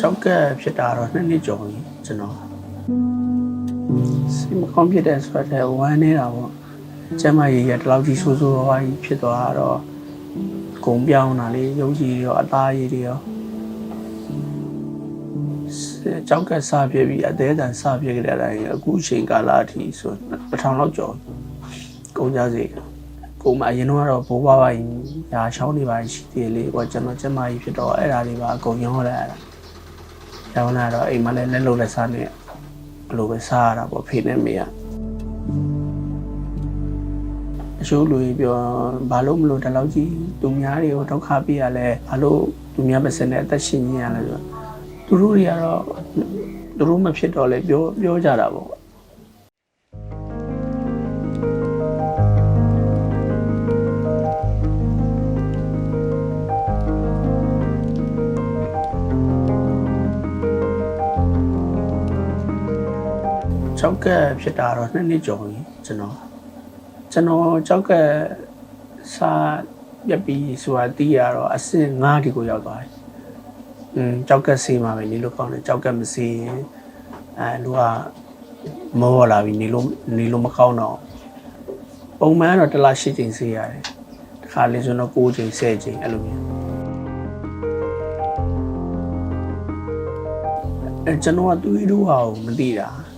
ကြောက်ကက်ဖြစ်တာတော့နှစ်နှစ်ကျော်ပြီကျွန်တော်စိတ်မကောင်းဖြစ်တဲ့ဆိုတော့ဝမ်းနေတာပေါ့ကျမကြီးရတလောက်ကြီးဆိုးဆိုးရွားကြီးဖြစ်သွားတော့ဂုံပြောင်းတာလေရုပ်ကြီးရောအသားရည်တွေရောကြောက်ကက်စားပြပြီးအသေးအံစားပြကြတဲ့အတိုင်းအခုအချိန်ကာလအထိဆိုတစ်ထောင်လောက်ကျော်ကုန်ကြစေကိုမအရင်တော့ဘိုးဘွားပိုင်းညာချောင်းနေပါရှိသေးလေကွာကျွန်တော်ကျမကြီးဖြစ်တော့အဲ့ဒါတွေပါအကုန်ရောင်းလိုက်ရတာ ကျောင်းလာတော့အိမ်မှာလည်းလက်လုံးလက်စားနဲ့ဘယ်လိုပဲစားရတာပေါ့ဖေနဲ့မေကအချို့လူကြီးပြောဘာလို့မလို့ဒီလောက်ကြီးသူများတွေကိုဒုက္ခပေးရလဲဘာလို့သူများပါစနဲ့အသက်ရှင်နေရလဲဆိုတော့သူတို့တွေကတော့သူတို့မဖြစ်တော့လဲပြောပြောကြတာပေါ့ ကြောက်ကက်ဖြစ်တာတော့နှစ်နှစ်ကျော်ပြီကျွန်တော်ကျွန်တော်ကြောက်ကက်စားပြက်ပြီးဆိုတာတီးရတော့အဆင့်9ဒီကိုရောက်သွားတယ်။อืมကြောက်ကက်စီးမှာပဲနေလို့ကောင်းတယ်ကြောက်ကက်မစီးရင်အဲလူကမောလာပြီနေလို့နေလို့မကောင်းတော့ပုံမှန်ကတော့တစ်လ၈ချိန်စီးရတယ်။တစ်ခါလေဆိုတော့9ချိန်10ချိန်အဲ့လိုမျိုးအဲကျွန်တော်ကသူ့တို့ဟာကိုမသိတာအဲ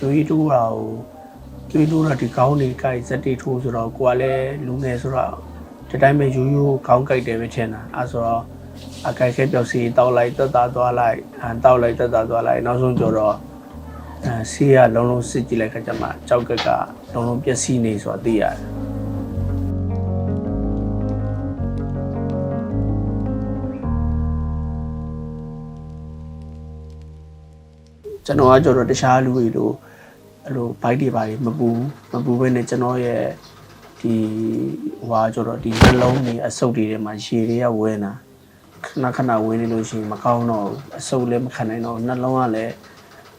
တွေးတိုးတာကိုတွေးတိုးတာဒီကောင်းနေကြိုက်စက်တီထိုးဆိုတော့ကိုကလည်းလူငယ်ဆိုတော့ဒီတိုင်းပဲရိုးရိုးကောင်းကြိုက်တယ်ပဲထင်တာအဲဆိုတော့အကြိုက်ခဲပြောက်စီတောက်လိုက်တက်တာသွားလိုက်အဲတောက်လိုက်တက်တာသွားလိုက်နောက်ဆုံးကျတော့အဲစီးရလုံးလုံးစစ်ကြည့်လိုက်ခါကျမှကြောက်ကက်ကလုံးလုံးပျက်စီးနေဆိုတာသိရတယ် ကျွန်တော်ကကျတော့တခြားလူတွေလိုအဲ့လိုဘိုက်တွေပါမပူမပူဘဲနဲ့ကျွန်တော်ရဲ့ဒီဟွာကျတော့ဒီနှလုံးတွေအဆုပ်တွေထဲမှာရေတွေကဝင်တာခဏခဏဝင်နေလို့ရှိရင်မကောင်းတော့ဘူးအဆုပ်လည်းမခံနိုင်တော့ဘူးနှလုံးကလည်း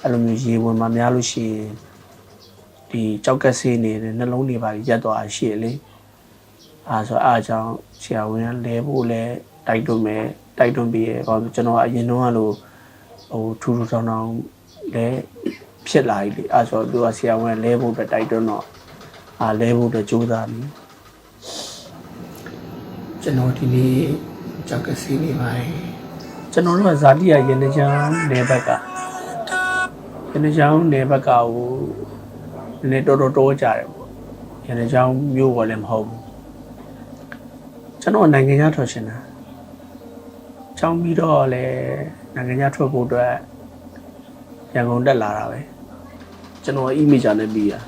အဲ့လိုမျိုးရေဝင်မှများလို့ရှိရင်ဒီကြောက်ကက်ဆေးနေတဲ့နှလုံးတွေပါရက်သွားရှိရလေအားဆိုအားကြောင့်ဆရာဝန်ကလဲဖို့လဲတိုက်တွန်းမယ်တိုက်တွန်းပြီးရပါကျွန်တော်အရင်တော့ကလို့ဟိုထူထူထောင်ထောင် လဲဖြစ်လာပြီလေအဲဆိုသူကဆရာဝန်လဲဖို့အတွက်တိုက်တွန်းတော့အာလဲဖို့အတွက်ကြိုးစားပြီကျွန်တော်ဒီနေ့ကြောက်ကစီနေပါတယ်ကျွန်တော်တို့ကဇာတိရရင်းနှချောင်းနယ်ဘက်ကရင်းနှချောင်းနယ်ဘက်ကကိုနည်းတော်တော်တိုးကြတယ်ပေါ့ရင်းနှချောင်းမြို့ပေါ်လည်းမဟုတ်ဘူးကျွန်တော်နိုင်ငံခြားထွက်ရှင်တာချောင်းပြီးတော့လည်းနိုင်ငံခြားထွက်ဖို့အတွက် ရန်ကုန်တက်လာတာပဲကျွန်တော် image နဲ့ပြီးတာ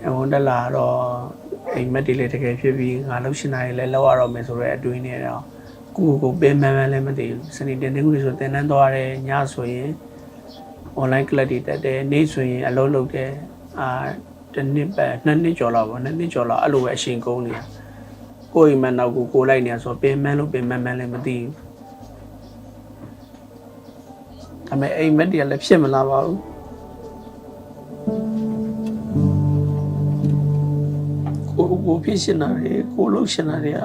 ရန်ကုန်တက်လာတော့အိမ်မက်တွေလည်းတကယ်ဖြစ်ပြီးငါလှုပ်ရှင်တာတွေလည်းလောက်ရတော့မယ်ဆိုတော့အတွင်းနေတော့ကိုကိုကိုပင်မန်းမန်းလည်းမသိဘူးစနေတင်တင်ကူတွေဆိုတင်တန်းသွားတယ်ညဆိုရင် online class တွေတက်တယ်နေ့ဆိုရင်အလုပ်လုပ်တယ်အာတစ်နှစ်ပဲနှစ်နှစ်ကျော်လောက်ပေါ့နှစ်နှစ်ကျော်လောက်အဲ့လိုပဲအရှင်ကုန်းနေတာကိုယ်အိမ်မက်နောက်ကိုကိုလိုက်နေဆိုပင်မန်းလို့ပင်မန်းမန်းလည်းမသိဘူး ဒါပေမဲ့အိမ်မက်တွေကလည်းဖြစ်မလာပါဘူးကိုကိုဖြစ်ရှင်တာတွေကိုလှုပ်ရှင်တာတွေက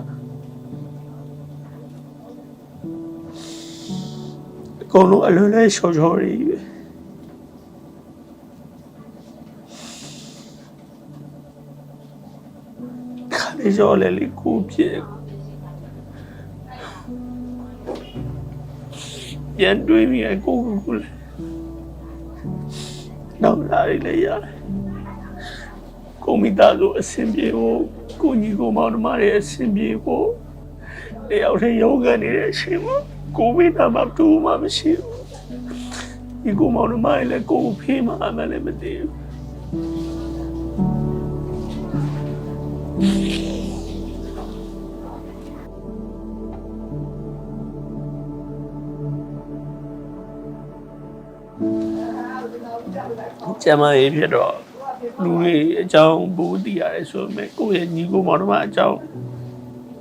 အကုန်လုံးအလွန်လဲချောချောတွေပဲခါလေးရောလဲလေကိုပြေ ပြန်တွေးမိရကိုကိုကိုလည်းနောက်လာရလေရတယ်ကိုမိသားစုအဆင်ပြေဖို့ကိုညီကိုမောင်နှမတွေအဆင်ပြေဖို့တယောက်တည်းရုန်းကန်နေတဲ့အချိန်မှာကိုမိသားမတူမှမရှိဘူးဒီကိုမောင်နှမတွေလည်းကိုဖေးမှအမှလည်းမသိဘူး ကျမရေးဖြစ်တော့လူတွေအကြောင်းပိုးသိရတယ်ဆိုပေမဲ့ကိုယ့်ရဲ့ညီကိုမောင်နှမအကြောင်း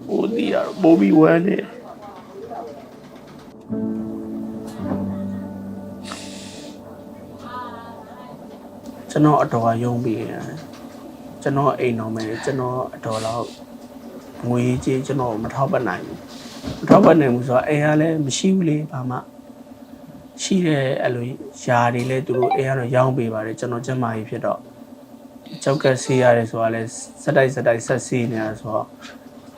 ပိုးသိရတော့ပိုးပြီးဝမ်းနေကျွန်တော်အတော်ကယုံပြီးရတယ်ကျွန်တော်အိမ်တော်မယ်ကျွန်တော်အတော်လောက်ငွေကြီးကျွန်တော်မထောက်ပံ့နိုင်ဘူးထောက်ပံ့နိုင်ဘူးဆိုတော့အိမ်ကလည်းမရှိဘူးလေဘာမှ ရှိတဲ့အဲ့လိုຢာတွေလည်းသူတို့အိမ်ကတော့ရောင်းပေးပါတယ်ကျွန်တော်ကျမကြီးဖြစ်တော့ကြောက်ကက်ဆေးရတယ်ဆိုတာလည်းစက်တိုက်စက်တိုက်ဆက်ဆေးနေတာဆိုတော့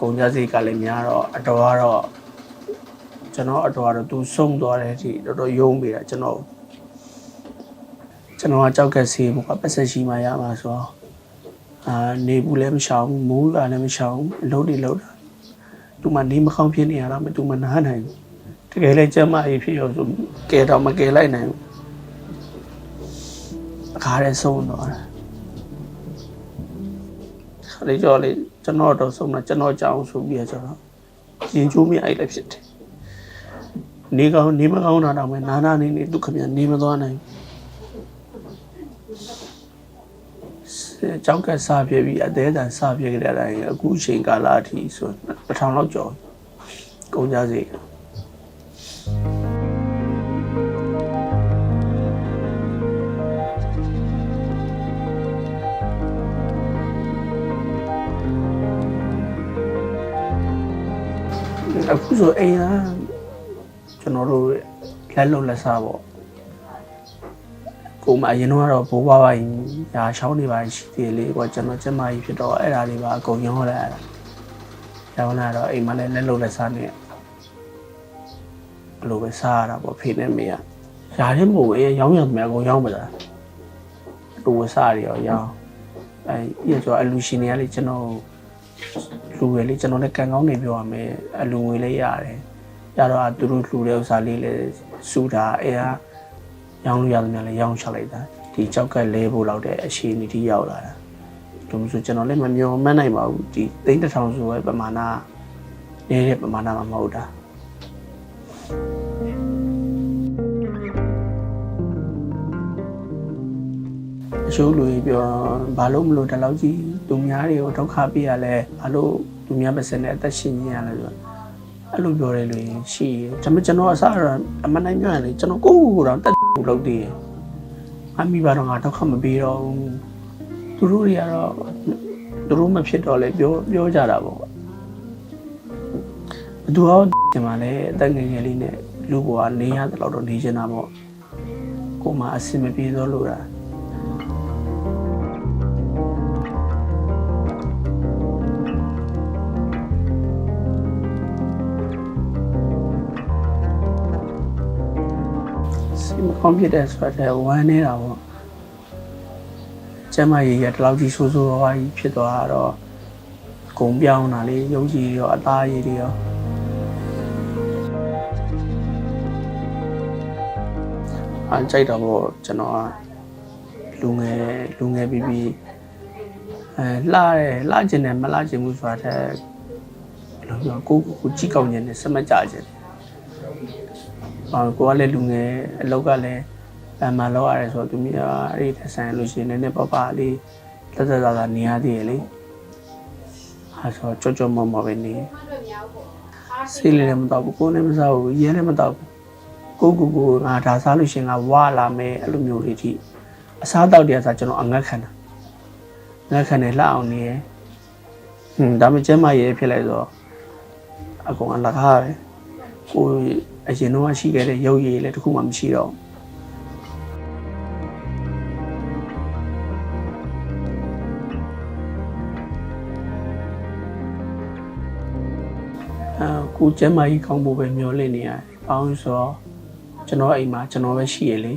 ကုန်ကြစိတ်ကလည်းများတော့အတော်ကတော့ကျွန်တော်အတော်ကတော့သူဆုံးသွားတဲ့အထိတော်တော်ယုံပေးတာကျွန်တော်ကျွန်တော်ကကြောက်ကက်ဆေးဖို့ကပတ်ဆက်ရှိမှရမှာဆိုတော့အာနေဘူးလည်းမရှောင်ဘူးမိုးကလည်းမရှောင်ဘူးအလုပ်တွေလုပ်တာသူမနေမကောင်းဖြစ်နေရတာမသူမနာနိုင်ဘူး တကယ်လဲကျမကြီးဖြစ်ရောဆိုကဲတော့မကဲလိုက်နိုင်ဘူးအခါရဲဆုံးတော့တာခါလေးကြော်လေးကျွန်တော်တော့ဆုံးတာကျွန်တော်ကြောင်းဆိုပြီးတော့ရင်ချိုးမအိုက်လည်းဖြစ်တယ်နေကောင်းနေမကောင်းတာတော့မနာနာနေနေဒုက္ခမြန်နေမသွားနိုင်ဘူးကြောက်ကစားပြပြီးအသေးအံစားပြကြတဲ့အတိုင်းအခုအချိန်ကာလအထိဆိုတစ်ထောင်လောက်ကျော်ကုန်ကြစေ အခုဆိုအိမ်ကကျွန်တော်တို့လက်လုံလက်စားပေါ့ကိုမအရင်တော့ဘိုးဘွားပိုင်းညာရှောင်းနေပါရှိသေးလေကွာကျွန်တော်ကျမကြီးဖြစ်တော့အဲ့ဒါတွေပါအကုန်ရောင်းလိုက်ရတာရောင်းလာတော့အိမ်မှာလည်းလက်လုံလက်စားနေဘလို့ပဲစားရတာပေါ့ဖေနဲ့မေကညာတဲ့မို့အေးရောင်းရမယ်အကုန်ရောင်းပါလားလူဝစားတွေရောရောင်းအဲပြည့်ကျော်အလူရှင်တွေကလေကျွန်တော် လူတွေလေကျွန်တော်လည်းကန်ကောင်းနေပြောရမယ်အလူငွေလေးရတယ်ရတော့သူတို့လူတဲ့ဥစ္စာလေးလည်းစူတာအဲဟာရောင်းလို့ရတယ်များလည်းရောင်းချလိုက်တာဒီကြောက်ကလဲဖို့လောက်တဲ့အခြေအနေထိရောက်လာတာဒါမှမဟုတ်ကျွန်တော်လည်းမမျောမှန်းနိုင်ပါဘူးဒီသိန်းတစ်ထောင်ဆိုပဲပမာဏနေတဲ့ပမာဏမှာမဟုတ်တာအချို့လူတွေပြောဘာလို့မလို့ဒီလောက်ကြီး သူများတွေကိုဒုက္ခပေးရလဲဘာလို့သူများပါစနဲ့အသက်ရှင်နေရလဲဆိုတော့အဲ့လိုပြောတယ်လူတွေရှိတယ်ဒါပေမဲ့ကျွန်တော်အစားတော့အမှန်တိုင်းပြောရင်လေကျွန်တော်ကိုယ့်ကိုယ်ကိုယ်တော့တက်ဘူးလုပ်သေးတယ်အမိပါတော့ငါဒုက္ခမပေးတော့ဘူးသူတို့တွေကတော့သူတို့မဖြစ်တော့လဲပြောပြောကြတာပေါ့ဘသူကဒီမှာလဲအသက်ငယ်ငယ်လေးနဲ့လူဘဝနေရတယ်တော့နေချင်တာပေါ့ကိုမှအဆင်မပြေတော့လို့တာ စီမကောင်းဖြစ်တဲ့ဆိုတော့ဝမ်းနေတာပေါ့ကျမကြီးရတလောက်ကြီးဆိုးဆိုးဝါးဝါးကြီးဖြစ်သွားတော့ဂုံပြောင်းတာလေရုပ်ကြီးရောအသားရည်တွေရောအကြိုက်တော့ပေါ့ကျွန်တော်ကလူငယ်လူငယ်ပြီးပြီးအဲလှတယ်လှကျင်တယ်မလှကျင်ဘူးဆိုတာတဲ့ဘယ်လိုပြောကိုကိုကြည့်ကောင်းခြင်းနဲ့စမကြခြင်းအော် ကိုကလည်းလူငယ်အလောက်ကလည်းအမှန်လောက်ရတယ်ဆိုတော့သူမိကအဲ့ဒီထဆိုင်လို့ရှိရင်လည်းပပလေးတက်တက်တာတာနေရသေးရလေဟာဆိုကြောကြောမောမောပဲနေစိတ်လည်းမတော့ဘူးကိုယ်လည်းမစားဘူးရဲလည်းမတော့ဘူးကိုကိုကိုငါဒါစားလို့ရှိရင်ငါဝါလာမယ်အဲ့လိုမျိုးလေးကြည့်အစားတောက်တရားစားကျွန်တော်အငတ်ခံတာငတ်ခံတယ်လှအောင်နေရဟွန်းဒါမှကျဲမရဲဖြစ်လိုက်တော့အကောင်အလကားပဲကို အရင်တော့ရှိခဲ့တဲ့ရုပ်ရည်လည်းတစ်ခုမှမရှိတော့အဲကိုကျမကြီးကောင်းဖို့ပဲမျှော်လင့်နေရတယ်။ဘာလို့ဆိုတော့ကျွန်တော်အိမ်မှာကျွန်တော်ပဲရှိရလေ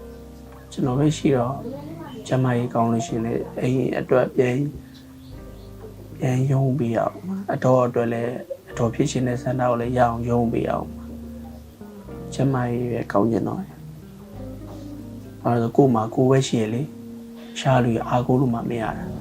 ။ကျွန်တော်ပဲရှိတော့ကျမကြီးကောင်းလို့ရှိရင်လည်းအိမ်အတွက်ပြန်ပြန်ယုံပြီးအောင်အတော်အတွက်လည်းအတော်ဖြစ်ရှင်တဲ့ဆန္ဒကိုလည်းရအောင်ယုံပြီးအောင် ကျမကြီးပဲကောင်းကျင်တော့တယ်။ဘာလို့ကို့မှာကိုပဲရှိရလေ။ရှားလူအားကိုးလို့မှမရတာ။